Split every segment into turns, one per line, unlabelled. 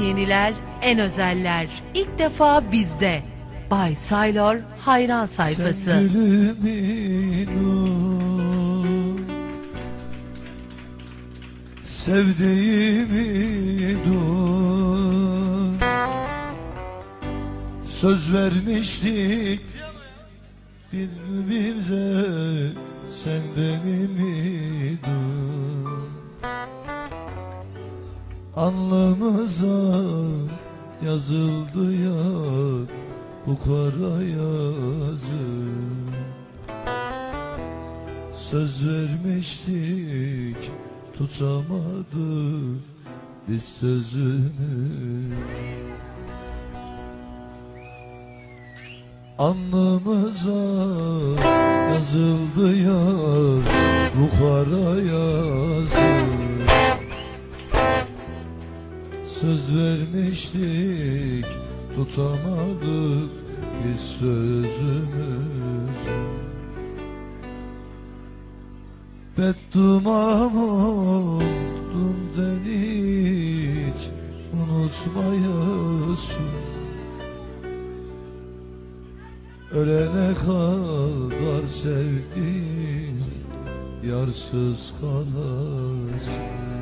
En yeniler, en özeller. İlk defa bizde. Bay Saylor hayran sayfası.
Sen gülümün ol, Sevdiğimi dur Söz vermiştik birbirimize Senden dur Alnımıza yazıldı ya bu kara yazı Söz vermiştik tutamadık biz sözünü. Alnımıza yazıldı ya bu kara yazı Söz vermiştik tutamadık biz sözümüzü. Beddumam oldum hiç unutmayasın. Ölene kadar sevdim yarsız kalasın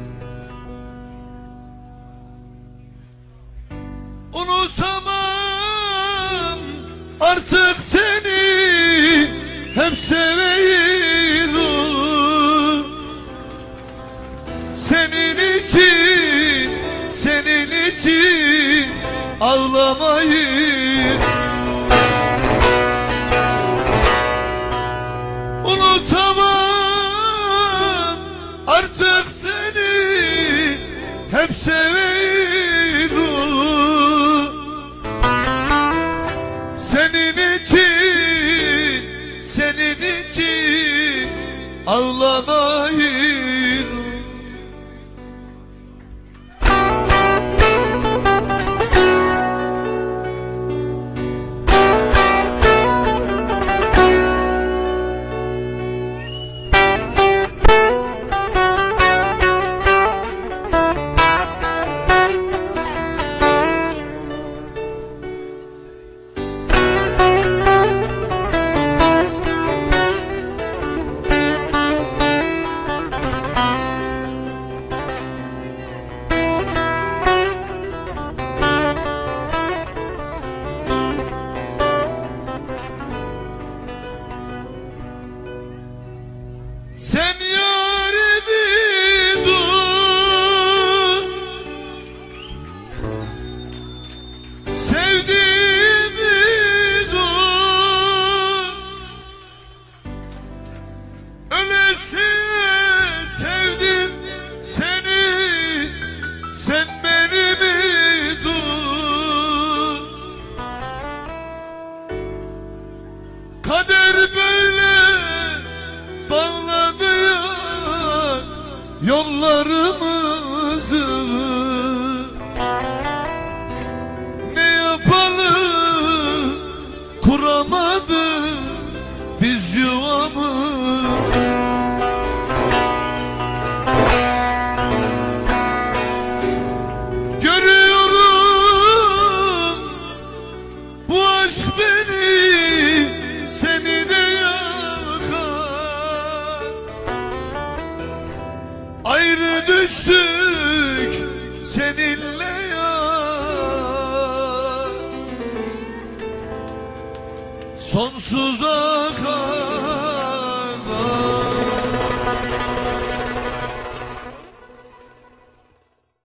hep seviyorum Senin için, senin için ağlamayı Unutamam artık seni. Hep seviyorum senin için yollarımızı Ne yapalım kuramadı biz yuvamızı Görüyorum bu aşk beni düştük seninle yar Sonsuza kadar